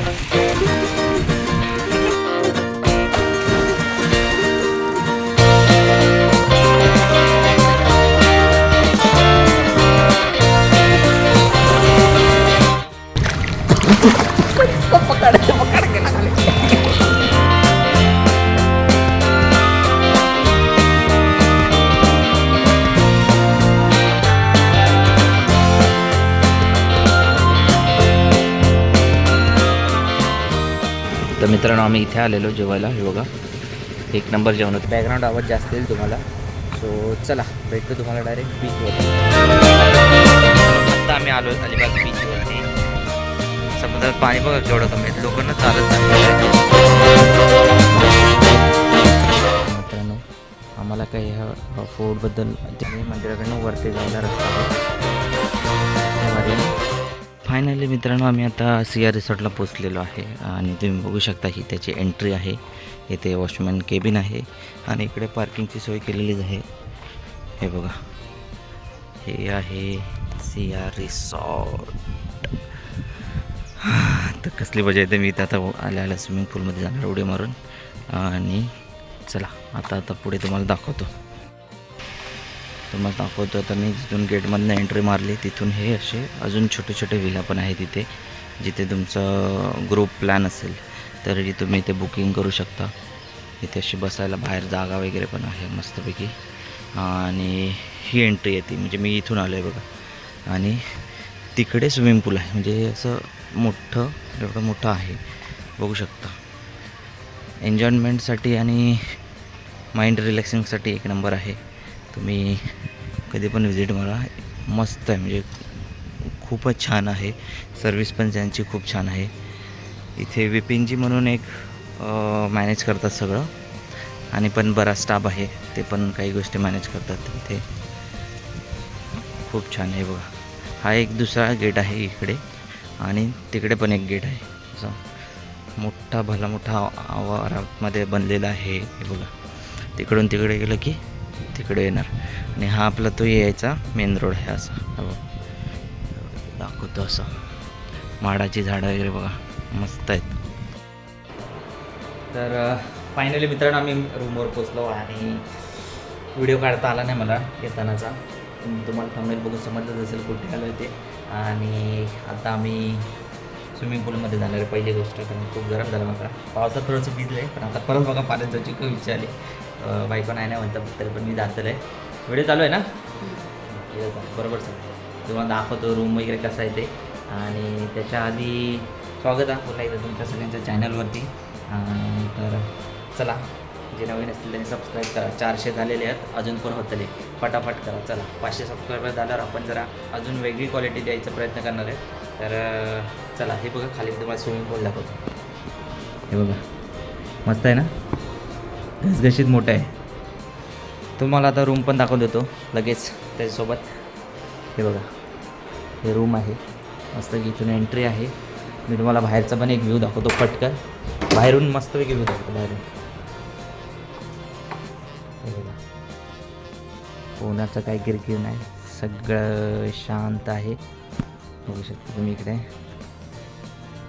तर मित्रांनो आम्ही इथे आलेलो जेवायला. हे बघा. एक नंबर जेवण होतं बॅकग्राऊंड आवाज जास्त येईल तुम्हाला. सो चला. भेटतो तुम्हाला डायरेक्ट बीचवर आत्ता आम्ही आलो अलिबाग बीचवरती समुद्रात पाणी बघा केवढं कमी. आहे लोकांना चालत नाही. मित्रांनो आम्हाला काही ह्या फोडबद्दल मंदिराकडनं वरती जायला रस्ता फायनली मित्रांनो आम्ही आता सी आर रिसॉर्टला पोचलेलो आहे. आणि तुम्ही बघू शकता ही त्याची एंट्री आहे. इथे वॉशमॅन केबिन आहे. आणि इकडे पार्किंगची सोय केलेलीच आहे. हे बघा. हे आहे सी आर रिसॉर्ट तर कसली मजा येते. मी इथं आता आल्या आल्या स्विमिंग पूलमध्ये जाणार उडी मारून. आणि चला आता आता पुढे तुम्हाला दाखवतो. तुम्हाला दाखवतो. आता मी जिथून गेटमधनं एंट्री मारली. तिथून हे असे अजून छोटे छोटे विला पण आहे तिथे जिथे तुमचं ग्रुप प्लॅन असेल. तरी तुम्ही इथे बुकिंग करू शकता. इथे अशी बसायला बाहेर जागा वगैरे पण आहे मस्तपैकी. आणि ही एंट्री येते. म्हणजे मी इथून आलो आहे बघा. आणि तिकडे स्विमिंग पूल आहे. म्हणजे असं मोठं एवढं मोठं आहे. बघू शकता. एन्जॉयमेंटसाठी आणि माइंड रिलॅक्सिंगसाठी एक नंबर आहे. तुम्ही कधी पण व्हिजिट मारा मस्त आहे म्हणजे खूपच छान आहे. सर्विस पण त्यांची खूप छान आहे. इथे विपिनजी म्हणून एक मॅनेज करतात सगळं. आणि पण बराच स्टाफ आहे ते पण काही गोष्टी मॅनेज करतात इथे. खूप छान आहे बघा. हा एक दुसरा गेट आहे इकडे. आणि तिकडे पण एक गेट आहे. असं मोठा भला मोठा आवारामध्ये बनलेला आहे हे बघा. तिकडून तिकडे गेलं की तिकडे येणार. आणि हा आपला तो यायचा मेन रोड आहे असा. बघ. दाखवतो असं. माडाची झाडं वगैरे बघा. मस्त आहेत. तर फायनली मित्रांनो आम्ही रूमवर पोचलो आणि व्हिडिओ काढता आला नाही मला येतानाचा. तुम्हाला थांबेल बघून समजलंच असेल कुठे आलो ते. आणि आता आम्ही स्विमिंग पूलमध्ये जाणार आहे पहिली गोष्ट. कारण खूप गरम झालं मात्र. पावसात थोडंसं भिजलं आहे पण आता परत बघा पाण्यात जायची खूप इच्छा आली. बायको नाही नाही म्हणतात तरी पण मी जातलं आहे व्हिडिओ चालू आहे ना? बरोबर सर. तुम्हाला दाखवतो रूम वगैरे कसं आहे ते. आणि त्याच्या आधी स्वागत आहे पुन्हा एकदा तुमच्या सगळ्यांच्या चॅनलवरती. तर चला जे नवीन असतील त्यांनी सबस्क्राईब करा. चारशे झालेले आहेत अजून पण होतले फटाफट करा चला. पाचशे सबस्क्रायबर झाल्यावर आपण जरा अजून वेगळी क्वालिटी द्यायचा प्रयत्न करणार आहे. तर चला हे बघा खाली तुम्हाला स्विमिंग पूल दाखवतो. हे बघा. मस्त आहे ना? घसघशीत मोठं आहे. तुम्हाला आता रूम पण दाखवून देतो लगेच त्याच्यासोबत. हे बघा हे रूम आहे. मस्त इथून एंट्री आहे. मी तुम्हाला बाहेरचा पण एक व्ह्यू दाखवतो पटकन. बाहेरून मस्तपैकी व्ह्यू दाखवतो बाहेरून. बघा. कोणाचं काही किरकिर नाही. सगळं शांत आहे. बघू शकता तुम्ही इकडे.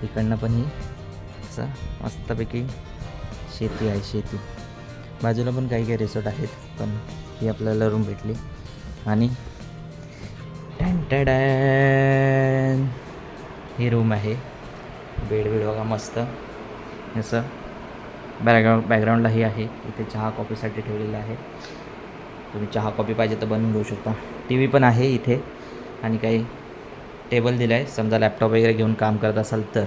इकडनं पण ही असं मस्तपैकी शेती आहे शेती. बाजूला पण काही काही रिसॉर्ट आहेत पण ही आपल्याला रूम भेटली. आणि टॅन ही रूम आहे. बेड बेड बघा मस्त. असं बॅकग्राऊंड बॅकग्राऊंडलाही आहे. इथे चहा कॉफीसाठी ठेवलेलं आहे. तुम्ही चहा कॉफी पाहिजे तर बनवून घेऊ शकता. टी व्ही पण आहे इथे. आणि काही टेबल दिलं आहे समजा लॅपटॉप वगैरे घेऊन काम करत असाल तर.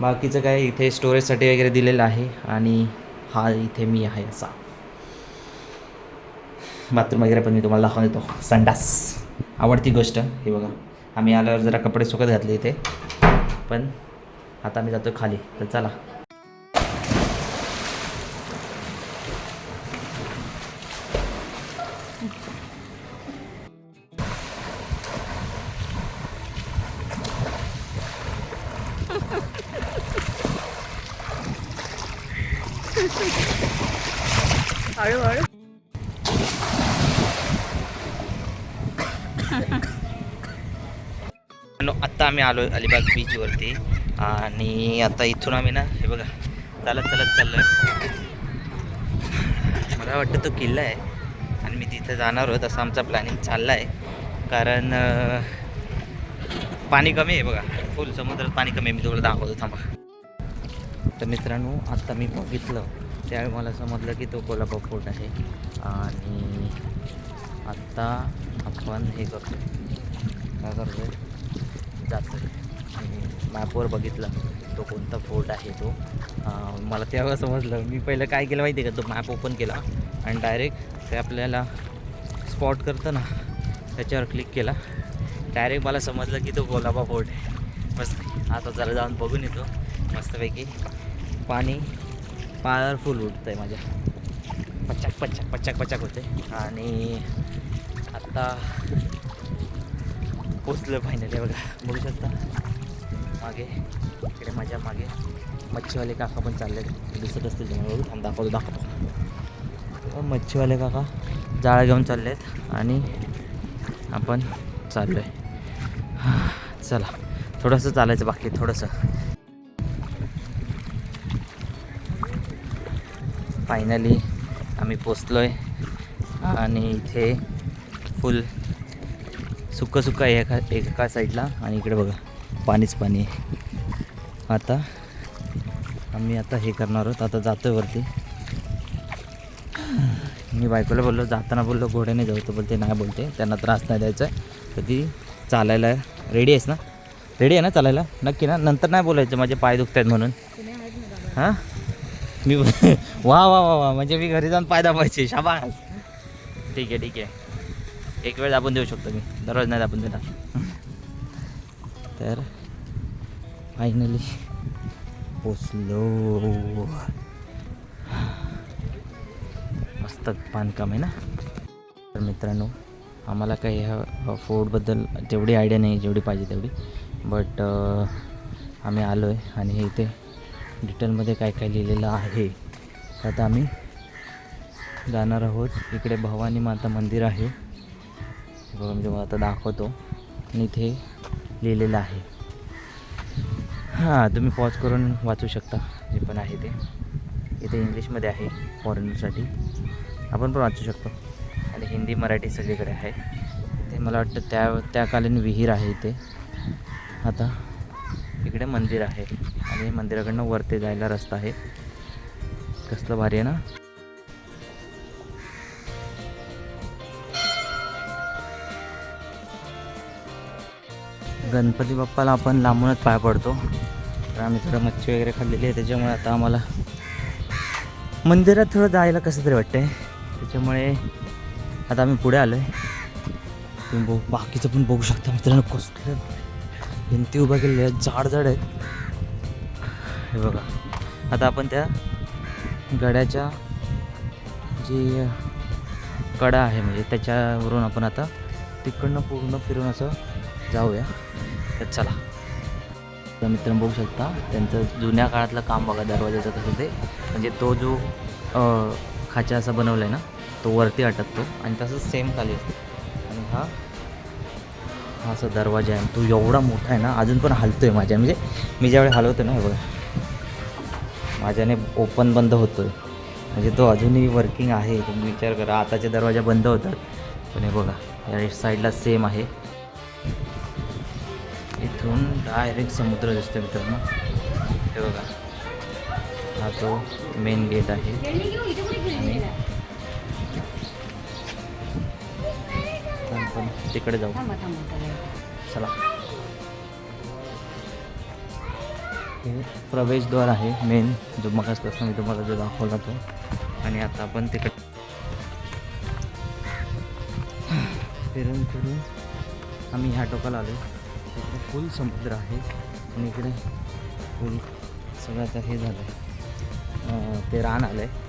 बाकीचं काय इथे स्टोरेजसाठी वगैरे दिलेलं आहे. आणि हा इथे मी आहे असा. बाथरूम वगैरे पण मी तुम्हाला दाखवून देतो. संडास. आवडती गोष्ट हे बघा. आम्ही आल्यावर जरा कपडे सुकत घातले इथे. पण आता मी जातो खाली. तर चला. नो आत्ता आम्ही आलो अलिबाग बीचवरती आणि आता इथून आम्ही ना हे बघा चालत चालत चाललो मला वाटतं तो किल्ला आहे. आणि मी तिथं जाणार आहोत असं आमचा प्लॅनिंग चालला आहे कारण पाणी कमी आहे बघा. फुल समुद्रात पाणी कमी आहे. मी तुम्हाला दाखवतो थांबा. तर मित्रांनो आत्ता मी बघितलं. त्यावेळी मला समजलं की तो कोल्हापूर फोर्ट आहे. आणि आत्ता आपण हे करतो काय करतो जातो आणि मॅपवर बघितलं तो कोणता फोर्ट आहे तो? मला तेव्हा समजलं. मी पहिलं काय केलं माहिती आहे का? तो मॅप ओपन केला आणि डायरेक्ट ते आपल्याला स्पॉट करतं ना त्याच्यावर क्लिक केला. डायरेक्ट मला समजलं की तो गोलाबा फोर्ट आहे. मस्त. आता जरा जाऊन बघून येतो. मस्तपैकी पाणी पावरफुल उठतं आहे माझ्या. पचक पचक पचाक पचाक होते आणि आत्ता पोचलं फायनली बघा बघू शकता. मागे इकडे माझ्या मागे. मच्छीवाले काका पण चालले दिसत असतील तुम्हाला बघू. थांब दाखवतो दाखवतो. मच्छीवाले काका जाळं घेऊन चालले आहेत आणि आपण चाललो आहे चला. थोडंसं चालायचं बाकी थोडंसं. फायनली आम्ही पोचलो आहे आणि इथे फुल सुक्कं सुक्कं आहे एका एका साईडला आणि इकडे बघा पाणीच पाणी आहे. आता आम्ही आता हे करणार आहोत. आता जातो आहे वरती. मी बायकोला बोललो जाताना बोललो घोड्याने जाऊ. तर बोलते नाही बोलते. त्यांना त्रास नाही द्यायचा. तर ती चालायला रेडी आहेस ना? रेडी आहे ना चालायला? नक्की ना? नंतर नाही बोलायचं माझे पाय दुखत आहेत म्हणून. हां? मी वा वा वा वा. म्हणजे मी घरी जाऊन पाय दाबायचे. शाबास. ठीक आहे ठीक आहे. एक वेळ दाबून देऊ शकतो मी. दररोज नाही दाबून देणार. तर फायनली पोचलो. मस्त बांधकाम आहे ना? तर मित्रांनो आम्हाला काही ह्या फोर्टबद्दल तेवढी आयडिया नाही जेवढी पाहिजे तेवढी. बट आम्ही आलो आहे आणि हे इथे डिटेलमध्ये काय काय लिहिलेलं आहे तर आता आम्ही जाणार आहोत. इकडे भवानी माता मंदिर आहे. बघा म्हणजे मी तुम्हाला आता दाखवतो. आणि इथे लिहिलेलं आहे. हां तुम्ही पॉज करून वाचू शकता. जे पण आहे ते. इथे इंग्लिशमध्ये आहे फॉरेनरसाठी आपण पण वाचू शकतो. आणि हिंदी मराठी सगळीकडे आहे. ते मला वाटतं त्या त्याकालीन विहीर आहे इथे. आता इकडे मंदिर आहे. आणि मंदिराकडनं वरती जायला रस्ता आहे. कसलं भारी आहे ना? गणपती बाप्पाला आपण लांबूनच पाय पडतो. तर आम्ही थोडं मच्छी वगैरे खाल्लेली आहे त्याच्यामुळे आता आम्हाला मंदिरात थोडं जायला कसं तरी वाटतंय. त्याच्यामुळे आता आम्ही पुढे आलो आहे तुम्ही बघू बाकीचं पण बघू शकता मित्रांनो कसलं भिंती उभ्या केलेल्या आहेत जाड जाड आहेत. हे बघा आता आपण त्या गड्याच्या जी कडा आहे म्हणजे त्याच्यावरून आपण आता तिकडनं पूर्ण फिरून असं जाऊया. तर चला. तर मित्रांनो बघू शकता त्यांचं जुन्या काळातलं काम बघा दरवाजाचं कसं ते. म्हणजे तो जो खाचा असा बनवला आहे ना तो वरती अटकतो आणि तसंच सेम खाली असतो. आणि हा हा असा दरवाजा आहे. तो एवढा मोठा आहे ना अजून पण हलतो आहे माझ्या. म्हणजे मी ज्यावेळी हलवतो ना हे बघा. माझ्याने ओपन बंद होतो आहे म्हणजे तो अजूनही वर्किंग आहे. तुम्ही विचार करा आताचे दरवाजा बंद होतात. पण हे बघा या साईडला सेम आहे. इथून डायरेक्ट समुद्र दिसतो मित्रांनो. हे बघा. हा तो मेन गेट आहे. तिकडे जाऊ. चला. हे प्रवेशद्वार आहे मेन जो मगासपासून मी तुम्हाला जो दाखवला तो. आणि आता आपण तिकडे फिरून फिरून आम्ही ह्या टोकाला आलो इकडे फुल समुद्र आहे आणि इकडे फुल सगळं आता हे झालं आहे ते रान आलं आहे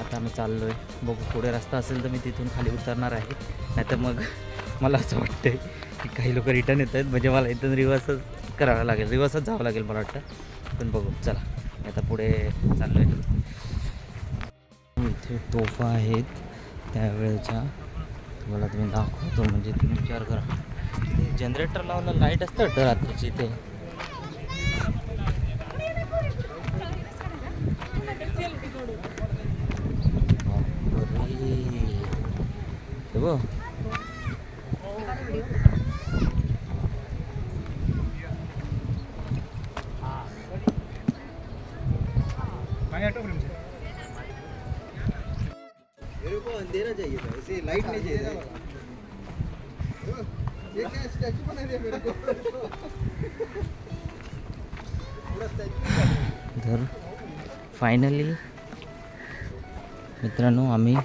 आता आम्ही चाललो आहे बघू पुढे रस्ता असेल तर मी तिथून खाली उतरणार आहे. नाहीतर मग मला असं वाटतं की काही लोक रिटर्न येत आहेत म्हणजे मला इथून रिवर्सच करावं लागेल. रिवर्सच जावं लागेल मला वाटतं. पण बघू चला. आता पुढे चाललो आहे इथे तोफा आहेत त्यावेळेच्या तुम्हाला तुम्ही दाखवतो. म्हणजे तुम्ही विचार करा जनरेटर लावला लाईट असतं रात्रीची इथे बो तर फायनली मित्रांनो आम्ही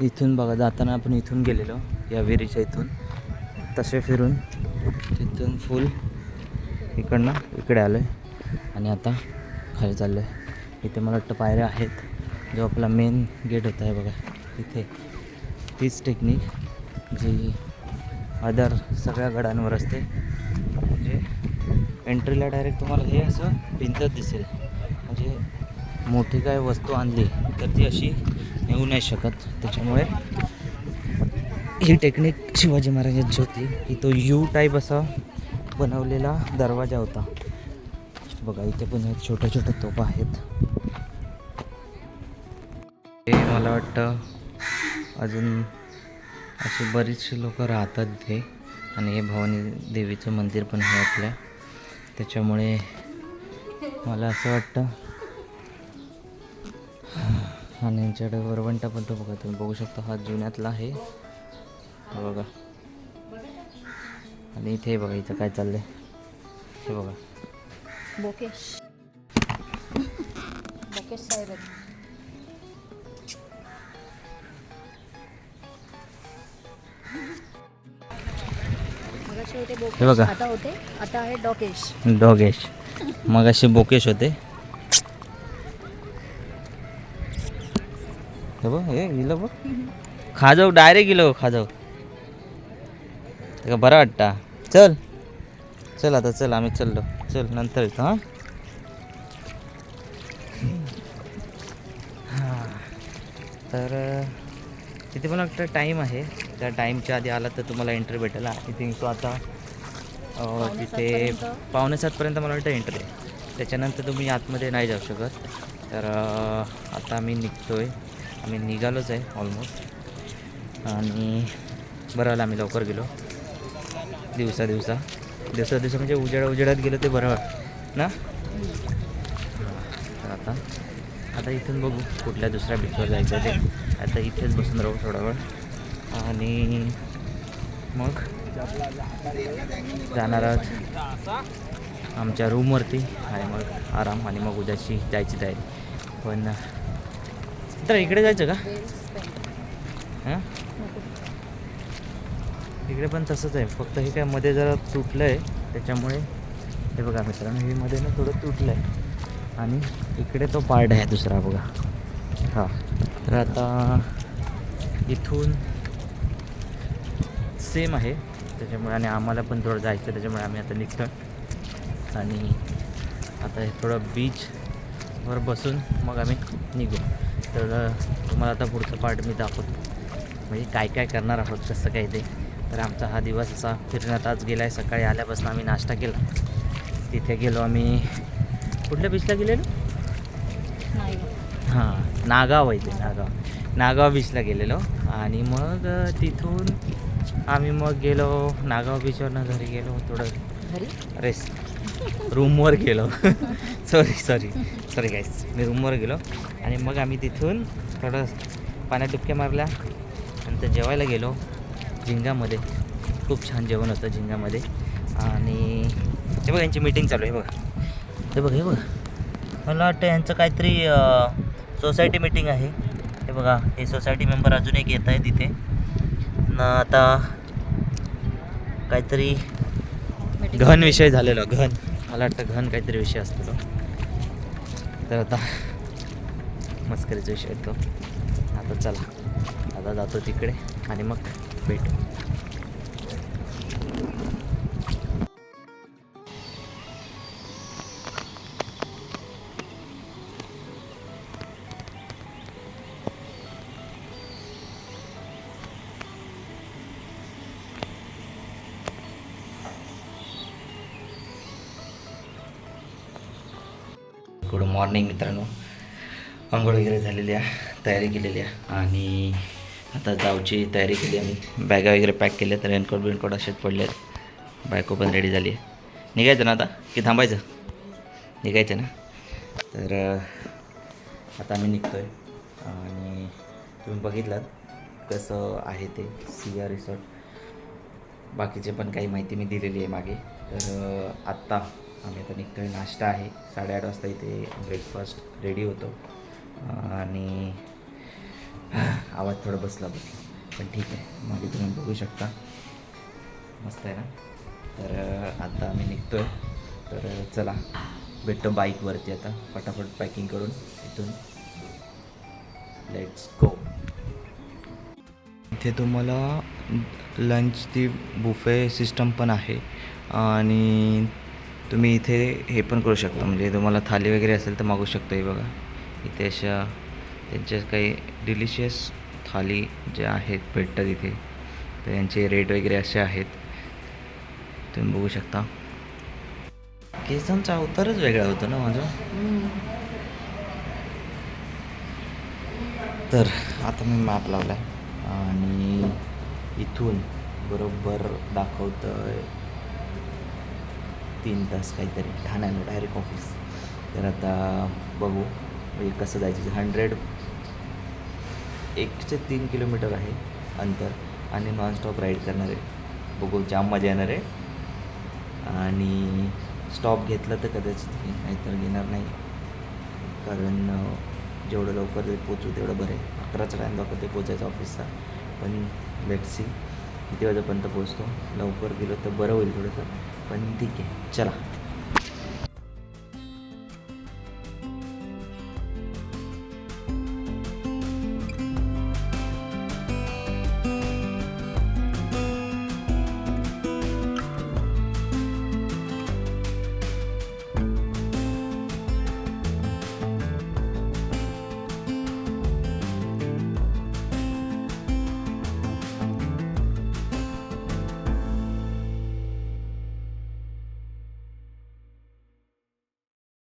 इथून बघा जाताना आपण इथून गेलेलो या विहिरीच्या इथून. तसे फिरून तिथून फुल इकडनं इकडे आलो आहे आणि आता खाली चाललो आहे इथे मला वाटतं पायऱ्या आहेत. जो आपला मेन गेट होता आहे बघा. इथे तीच टेक्निक जी अदर सगळ्या गडांवर असते. म्हणजे एंट्रीला डायरेक्ट तुम्हाला हे असं भिंतच दिसेल. म्हणजे मोठी काय वस्तू आणली तर ती अशी नेऊ नाही शकत. त्याच्यामुळे ही टेक्निक शिवाजी महाराजांची होती. की तो यू टाईप असा बनवलेला दरवाजा होता. बघा इथे पण छोट्या छोट्या तोपा आहेत. हे मला वाटतं अजून असे बरेचसे लोक राहतात इथे. आणि हे भवानी देवीचं मंदिर पण आहे आपल्या. त्याच्यामुळे मला असं वाटतं. आणि यांच्याकडे वरवंटा पण तो बघा तुम्ही बघू शकता हा जुन्यातला आहे. हा बघा. आणि इथे बघा इथं काय चाललंय. हे बघा. बोकेश. बोकेश साहेब होते हे बोकेश बघा. आता होते. आता आहे डॉकेश. डॉगेश मग असे बोकेश होते. हे बघ हे गेलं बघ. खा जाऊ डायरेक्ट गेलो खा जाऊ का बरं वाटता. चल. चल आता चल आम्ही चाललो. चल नंतर येतो हां. हां. तर तिथे पण वाटतं टाईम आहे. त्या टाईमच्या आधी आला तर तुम्हाला एंट्री भेटेल. आय थिंक तो आता तिथे. पावणे सातपर्यंत मला वाटतं एंट्री आहे त्याच्यानंतर तुम्ही आतमध्ये नाही जाऊ शकत. तर आता आम्ही निघतो आहे आम्ही निघालोच आहे ऑलमोस्ट आणि बरं आलं आम्ही लवकर गेलो. दिवसा दिवसा. दिवसा दिवसा म्हणजे उजेडा उजेडात गेलो ते बरं ना? तर आता आता इथून बघू कुठल्या दुसऱ्या बीचवर जायचं ते. आता इथेच बसून राहू थोडा वेळ. आणि मग? जाणार आहोत. आमच्या रूमवरती. आणि मग आराम. आणि मग उद्याची जायची तयारी. पण तर इकडे जायचं का? हां? इकडे पण तसंच आहे. फक्त हे काय मध्ये जरा तुटलं आहे त्याच्यामुळे हे बघा मित्रांनो हे मध्ये ना थोडं तुटलं आहे आणि इकडे तो पार्ट आहे दुसरा बघा. हां. तर आता इथून सेम आहे. त्याच्यामुळे आणि आम्हाला पण थोडं जायचं त्याच्यामुळे आम्ही आता निघतो आणि आता हे थोडं बीचवर बसून मग आम्ही निघू. तर तुम्हाला आता पुढचं पार्ट मी दाखवतो. म्हणजे काय काय करणार आहोत कसं काय ते. तर आमचा हा दिवस असा फिरण्यात आज गेला आहे सकाळी आल्यापासून आम्ही नाश्ता केला. तिथे गेलो आम्ही. कुठल्या बीचला गेलेलो? हां नागाव आहे ते नागाव. नागाव बीचला गेलेलो. आणि मग तिथून आम्ही मग गेलो नागाव बीचवरनं घरी गेलो थोडं रेस्ट रूमवर गेलो. सॉरी सॉरी सॉरी गाईस मी रूमवर गेलो आणि मग आम्ही तिथून थोडं पाण्यात डुबक्या मारल्या नंतर जेवायला गेलो झिंगामध्ये. खूप छान जेवण होतं झिंगामध्ये. आणि हे बघा यांची मीटिंग चालू आहे बघा. हे बघा हे बघा. मला वाटतं यांचं काहीतरी सोसायटी मीटिंग आहे. हे बघा हे सोसायटी मेंबर अजून एक येत आहे तिथे. न आता काहीतरी घन विषय झालेला घन. मला वाटतं घन काहीतरी विषय असतो तो. तर आता मस्करीचा विषय आहे तो आता चला. आता जातो तिकडे आणि मग भेटू. गुड मॉर्निंग मित्रांनो. आंघोळ वगैरे झालेली आहे तयारी केलेली आहे आणि आता जाऊची तयारी केली आम्ही. बॅगा वगैरे पॅक केल्या तर रेनकोट बिनकोट असेच पडले आहेत बायको पण रेडी झाली आहे. निघायचं ना आता? की थांबायचं? निघायचं ना? तर आता आम्ही निघतो आहे आणि तुम्ही बघितलात कसं आहे ते सिया रिसॉर्ट बाकीचे पण काही माहिती मी दिलेली आहे मागे. तर आत्ता आम्ही आता निघतो आहे नाश्ता आहे. साडेआठ वाजता इथे ब्रेकफास्ट रेडी होतो. आणि आवाज थोडा बसला बसला पण ठीक आहे मागे तुम्ही बघू शकता. मस्त आहे ना? तर आता आम्ही निघतो आहे तर चला भेटतो बाईकवरती आता. फटाफट पॅकिंग करून इथून. लेट्स गो इथे तुम्हाला लंचची बुफे सिस्टम पण आहे. आणि तुम्ही इथे हे पण करू शकता. म्हणजे तुम्हाला थाली वगैरे असेल तर मागू शकता हे बघा. इथे अशा त्यांच्या काही डिलिशियस थाली ज्या आहेत भेटतात इथे. तर यांचे रेट वगैरे असे आहेत. तुम्ही बघू शकता. केसांचा अवतारच वेगळा होतो ना माझा? तर आता मी मॅप लावला आहे आणि इथून बरोबर दाखवतं तीन तास काहीतरी ठाण्याला डायरेक्ट ऑफिस तर आता बघू म्हणजे कसं जायचं. म्हणजे हंड्रेड एकशे तीन किलोमीटर आहे अंतर. आणि नॉनस्टॉप राईड करणार. आहे बघू जाम मजा येणार आहे. आणि स्टॉप घेतला तर कदाचित नाहीतर घेणार नाही. कारण जेवढं लवकर ते पोचू तेवढं बरं आहे. अकराचा टाईम दाखवते पोचायचं ऑफिसचा पण लेट सी किती वाजेपर्यंत पोचतो लवकर गेलो तर बरं होईल थोडंसं. पण ठीक आहे. चला.